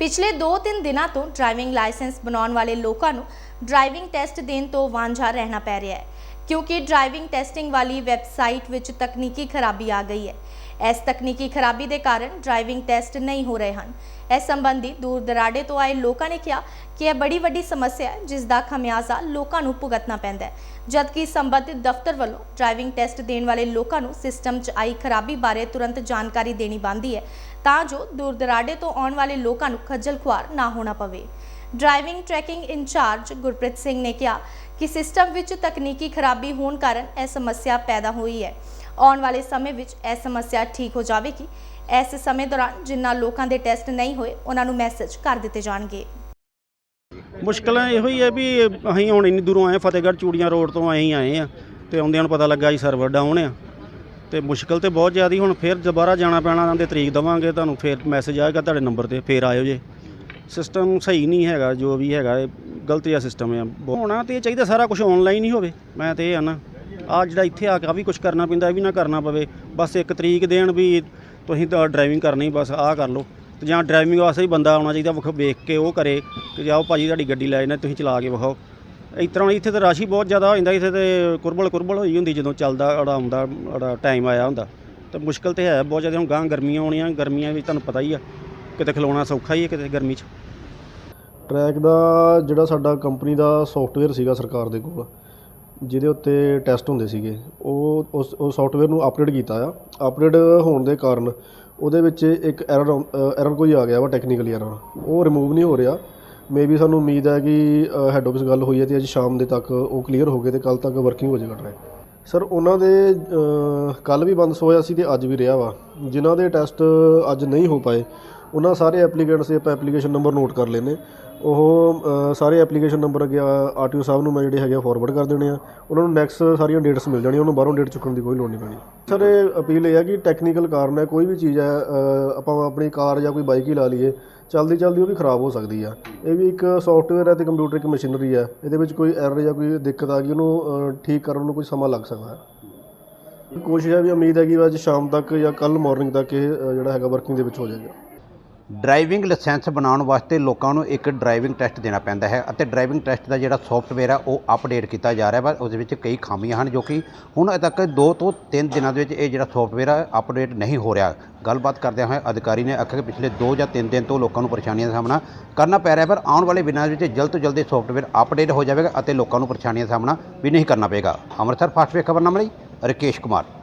ਪਿਛਲੇ 2-3 ਦਿਨਾਂ ਤੋਂ ਡਰਾਈਵਿੰਗ ਲਾਇਸੈਂਸ ਬਣਾਉਣ ਵਾਲੇ ਲੋਕਾਂ ਨੂੰ ਡਰਾਈਵਿੰਗ ਟੈਸਟ ਦੇਣ ਤੋਂ ਵਾਂਝਾ ਰਹਿਣਾ ਪੈ ਰਿਹਾ ਹੈ। ਕਿਉਂਕਿ ਡਰਾਈਵਿੰਗ ਟੈਸਟਿੰਗ ਵਾਲੀ ਵੈਬਸਾਈਟ ਵਿੱਚ ਤਕਨੀਕੀ ਖਰਾਬੀ ਆ ਗਈ ਹੈ। ਇਸ ਤਕਨੀਕੀ ਖਰਾਬੀ ਦੇ ਕਾਰਨ ਡਰਾਈਵਿੰਗ ਟੈਸਟ ਨਹੀਂ ਹੋ ਰਹੇ ਹਨ। ਇਸ ਸੰਬੰਧੀ ਦੂਰ ਦਰਾਡੇ ਤੋਂ ਆਏ ਲੋਕਾਂ ਨੇ ਕਿਹਾ ਕਿ ਇਹ ਬੜੀ ਵੱਡੀ ਸਮੱਸਿਆ ਹੈ, ਜਿਸ ਦਾ ਖਮਿਆਜ਼ਾ ਲੋਕਾਂ ਨੂੰ ਭੁਗਤਣਾ ਪੈਂਦਾ ਹੈ। ਜਦਕਿ ਸੰਬੰਧਿਤ ਦਫ਼ਤਰ ਵੱਲੋਂ ਡਰਾਈਵਿੰਗ ਟੈਸਟ ਦੇਣ ਵਾਲੇ ਲੋਕਾਂ ਨੂੰ ਸਿਸਟਮ 'ਚ ਆਈ ਖਰਾਬੀ ਬਾਰੇ ਤੁਰੰਤ ਜਾਣਕਾਰੀ ਦੇਣੀ ਬਣਦੀ ਹੈ, ਤਾਂ ਜੋ ਦੂਰ ਦਰਾਡੇ ਤੋਂ ਆਉਣ ਵਾਲੇ ਲੋਕਾਂ ਨੂੰ ਖੱਜਲ ਖੁਆਰ ਨਾ ਹੋਣਾ ਪਵੇ। Driving tracking in charge Gurpreet Singh ਨੇ ਕਿਹਾ ਕਿ ਸਿਸਟਮ ਵਿੱਚ ਤਕਨੀਕੀ ਖਰਾਬੀ ਹੋਣ ਕਾਰਨ ਇਹ ਸਮੱਸਿਆ ਪੈਦਾ ਹੋਈ ਹੈ। ਆਉਣ ਵਾਲੇ ਸਮੇਂ ਵਿੱਚ ਇਹ ਸਮੱਸਿਆ ਠੀਕ ਹੋ ਜਾਵੇਗੀ। ਇਸ ਸਮੇਂ ਦੌਰਾਨ ਜਿਨ੍ਹਾਂ ਲੋਕਾਂ ਦੇ ਟੈਸਟ ਨਹੀਂ ਹੋਏ, ਉਹਨਾਂ ਨੂੰ ਮੈਸੇਜ ਕਰ ਦਿੱਤੇ ਜਾਣਗੇ। ਮੁਸ਼ਕਲਾਂ ਇਹੋ ਹੀ ਹੈ ਵੀ ਅਸੀਂ ਹੁਣ ਇੰਨੀ ਦੂਰੋਂ ਆਏ ਫਤਿਹਗੜ੍ਹ ਚੂੜੀਆਂ ਰੋਡ ਤੋਂ ਅਸੀਂ ਆਏ ਆ ਤੇ ਆਉਂਦਿਆਂ ਨੂੰ ਪਤਾ ਲੱਗਾ ਜੀ ਸਰਵਰ ਡਾਊਨ ਆ। ਤੇ ਮੁਸ਼ਕਲ ਤੇ ਬਹੁਤ ਜ਼ਿਆਦੀ, ਹੁਣ ਫੇਰ ਦੁਬਾਰਾ ਜਾਣਾ ਪੈਣਾ ਉਹਨਾਂ ਦੇ ਤਰੀਕ ਦਵਾਂਗੇ, ਤੁਹਾਨੂੰ ਫੇਰ ਮੈਸੇਜ ਆਏਗਾ, ਤੁਹਾਡੇ ਨੰਬਰ ਤੇ ਫੇਰ ਆਇਓ ਜੇ। ਸਿਸਟਮ ਸਹੀ ਨਹੀਂ ਹੈਗਾ, ਜੋ ਵੀ ਹੈਗਾ, ਇਹ ਗਲਤ ਜਿਹਾ ਸਿਸਟਮ ਆ। ਹੋਣਾ ਤੇ ਇਹ ਚਾਹੀਦਾ ਸਾਰਾ ਕੁਝ ਆਨਲਾਈਨ ਹੀ ਹੋਵੇ। ਮੈਂ ਤੇ ਇਹ ਆ ਨਾ ਆ ਜਿਹੜਾ ਇੱਥੇ ਆ ਕੇ ਆ ਵੀ ਕੁਝ ਕਰਨਾ ਪੈਂਦਾ, ਇਹ ਵੀ ਨਾ ਕਰਨਾ ਪਵੇ। ਬਸ ਇੱਕ ਤਰੀਕ ਦੇਣ ਵੀ ਤੁਸੀਂ ਤਾਂ ਡਰਾਈਵਿੰਗ ਕਰਨੀ, ਬਸ ਆਹ ਕਰ ਲਓ। ਤੇ ਜਾਂ ਡਰਾਈਵਿੰਗ ਵਾਸਤੇ ਹੀ ਬੰਦਾ ਆਉਣਾ ਚਾਹੀਦਾ, ਵਿਖ ਵੇਖ ਕੇ ਉਹ ਕਰੇ, ਕਿ ਜਾਓ ਭਾਜੀ ਤੁਹਾਡੀ ਗੱਡੀ ਲੈ ਜਾਣਾ ਤੁਸੀਂ ਚਲਾ ਕੇ ਵਿਖਾਓ। ਇਸ ਤਰ੍ਹਾਂ ਇੱਥੇ ਤਾਂ ਰਸ਼ ਹੀ ਬਹੁਤ ਜ਼ਿਆਦਾ ਹੋ ਜਾਂਦਾ, ਇੱਥੇ ਤੇ ਕੁਰਬਲ ਕੁਰਬਲ ਹੋਈ ਹੁੰਦੀ ਜਦੋਂ ਚੱਲਦਾ, ਅੜਾ ਆਉਂਦਾ ਅੜਾ ਟਾਈਮ ਆਇਆ ਹੁੰਦਾ। ਤਾਂ ਮੁਸ਼ਕਲ ਤੇ ਹੈ ਬਹੁਤ ਜ਼ਿਆਦਾ, ਹੁਣ ਗਾਂ ਗਰਮੀਆਂ ਆਉਣੀਆਂ ਗਰਮੀਆਂ ਵਿੱਚ ਤੁਹਾਨੂੰ ਪਤਾ ਹੀ ਆ, ਕਿਤੇ ਖਲੋਣਾ ਸੌਖਾ ਹੀ ਹੈ ਕਿਤੇ ਗਰਮੀ 'ਚ। ਟਰੈਕ ਦਾ ਜਿਹੜਾ ਸਾਡਾ ਕੰਪਨੀ ਦਾ ਸੋਫਟਵੇਅਰ ਸੀਗਾ ਸਰਕਾਰ ਦੇ ਕੋਲ, ਜਿਹਦੇ ਉੱਤੇ ਟੈਸਟ ਹੁੰਦੇ ਸੀਗੇ, ਉਹ ਉਸ, ਉਹ ਸੋਫਟਵੇਅਰ ਨੂੰ ਅਪਡੇਟ ਕੀਤਾ ਆ। ਅਪਡੇਟ ਹੋਣ ਦੇ ਕਾਰਨ ਉਹਦੇ ਵਿੱਚ ਇੱਕ ਐਰਰ ਐਰਰ ਕੋਈ ਆ ਗਿਆ ਵਾ ਟੈਕਨੀਕਲੀ ਐਰਰ ਉਹ ਰਿਮੂਵ ਨਹੀਂ ਹੋ ਰਿਹਾ। ਮੇਬੀ ਸਾਨੂੰ ਉਮੀਦ ਹੈ ਕਿ ਹੈੱਡ ਆਫਿਸ ਗੱਲ ਹੋਈ ਹੈ ਤੇ ਅੱਜ ਸ਼ਾਮ ਦੇ ਤੱਕ ਉਹ ਕਲੀਅਰ ਹੋ ਗਏ ਤੇ ਕੱਲ ਤੱਕ ਵਰਕਿੰਗ ਹੋ ਜਾਏਗਾ ਟਰੈਕ ਸਰ ਉਹਨਾਂ ਦੇ ਕੱਲ ਵੀ ਬੰਦ ਹੋਇਆ ਸੀ ਤੇ ਅੱਜ ਵੀ ਰਿਹਾ ਵਾ। ਜਿਨ੍ਹਾਂ ਦੇ ਟੈਸਟ ਅੱਜ ਨਹੀਂ ਹੋ ਪਾਏ ਉਹਨਾਂ ਸਾਰੇ ਐਪਲੀਕੈਂਟਸ ਦੇ ਆਪਾਂ ਐਪਲੀਕੇਸ਼ਨ ਨੰਬਰ ਨੋਟ ਕਰ ਲੈਨੇ ਉਹ ਸਾਰੇ ਐਪਲੀਕੇਸ਼ਨ ਨੰਬਰ ਅੱਗੇ ਆਰਟੀਓ ਸਾਹਿਬ ਨੂੰ ਮੈਂ ਜਿਹੜੇ ਹੈਗੇ ਫਾਰਵਰਡ ਕਰ ਦੇਣੇ ਆ ਉਹਨਾਂ ਨੂੰ ਨੈਕਸਟ ਸਾਰੀਆਂ ਡੇਟਸ ਮਿਲ ਜਾਣੀਆਂ, ਉਹਨੂੰ ਬਾਹਰੋਂ ਡੇਟ ਚੁੱਕਣ ਦੀ ਕੋਈ ਲੋੜ ਨਹੀਂ ਪੈਣੀ। ਸਰ, ਇਹ ਅਪੀਲ ਇਹ ਹੈ ਕਿ ਟੈਕਨੀਕਲ ਕਾਰਨ ਹੈ, ਕੋਈ ਵੀ ਚੀਜ਼ ਹੈ ਆਪਾਂ ਆਪਣੀ ਕਾਰ ਜਾਂ ਕੋਈ ਬਾਈਕ ਹੀ ਲਾ ਲਈਏ, ਚਲਦੀ ਚਲਦੀ ਉਹ ਵੀ ਖਰਾਬ ਹੋ ਸਕਦੀ ਆ। ਇਹ ਵੀ ਇੱਕ ਸੌਫਟਵੇਅਰ ਹੈ ਤੇ ਕੰਪਿਊਟਰ ਇੱਕ ਮਸ਼ੀਨਰੀ ਹੈ। ਇਹਦੇ ਵਿੱਚ ਕੋਈ ਐਰਰ ਜਾਂ ਕੋਈ ਦਿੱਕਤ ਆ ਗਈ, ਉਹਨੂੰ ਠੀਕ ਕਰਨ ਨੂੰ ਕੋਈ ਸਮਾਂ ਲੱਗ ਸਕਦਾ ਹੈ। ਕੋਸ਼ਿਸ਼ ਹੈ ਵੀ ਉਮੀਦ ਹੈ ਕਿ ਅੱਜ ਸ਼ਾਮ ਤੱਕ ਜਾਂ ਕੱਲ ਮਾਰਨਿੰਗ ਤੱਕ ਇਹ ਜਿਹੜਾ ਹੈਗਾ ਵਰਕਿੰਗ ਦੇ ਵਿੱਚ ਹੋ ਜਾਏਗਾ। ਡਰਾਈਵਿੰਗ ਲਾਇਸੈਂਸ ਬਣਾਉਣ ਵਾਸਤੇ ਲੋਕਾਂ ਨੂੰ ਇੱਕ ਡਰਾਈਵਿੰਗ ਟੈਸਟ ਦੇਣਾ ਪੈਂਦਾ ਹੈ ਅਤੇ ਡਰਾਈਵਿੰਗ ਟੈਸਟ ਦਾ ਜਿਹੜਾ ਸੌਫਟਵੇਅਰ ਹੈ ਉਹ ਅਪਡੇਟ ਕੀਤਾ ਜਾ ਰਿਹਾ ਪਰ ਉਸ ਵਿੱਚ ਕਈ ਖਾਮੀਆਂ ਹਨ ਜੋ ਕਿ ਹੁਣ ਤੱਕ 2 ਤੋਂ 3 ਦਿਨਾਂ ਦੇ ਵਿੱਚ ਇਹ ਜਿਹੜਾ ਸੌਫਟਵੇਅਰ ਆ, ਅਪਡੇਟ ਨਹੀਂ ਹੋ ਰਿਹਾ। ਗੱਲਬਾਤ ਕਰਦਿਆਂ ਹੋਏ ਅਧਿਕਾਰੀ ਨੇ ਆਖਿਆ ਕਿ ਪਿਛਲੇ 2 ਜਾਂ 3 ਦਿਨ ਤੋਂ ਲੋਕਾਂ ਨੂੰ ਪਰੇਸ਼ਾਨੀਆਂ ਦਾ ਸਾਹਮਣਾ ਕਰਨਾ ਪੈ ਰਿਹਾ ਪਰ ਆਉਣ ਵਾਲੇ ਦਿਨਾਂ ਵਿੱਚ ਜਲਦ ਤੋਂ ਜਲਦ ਇਹ ਸੌਫਟਵੇਅਰ ਅਪਡੇਟ ਹੋ ਜਾਵੇਗਾ ਅਤੇ ਲੋਕਾਂ ਨੂੰ ਪਰੇਸ਼ਾਨੀਆਂ ਦਾ ਸਾਹਮਣਾ ਵੀ ਨਹੀਂ ਕਰਨਾ ਪਏਗਾ। ਅੰਮ੍ਰਿਤਸਰ ਫਾਸਟ ਵੇ ਖਬਰਨਾਮਾ ਲਈ ਰਕੇਸ਼ ਕੁਮਾਰ।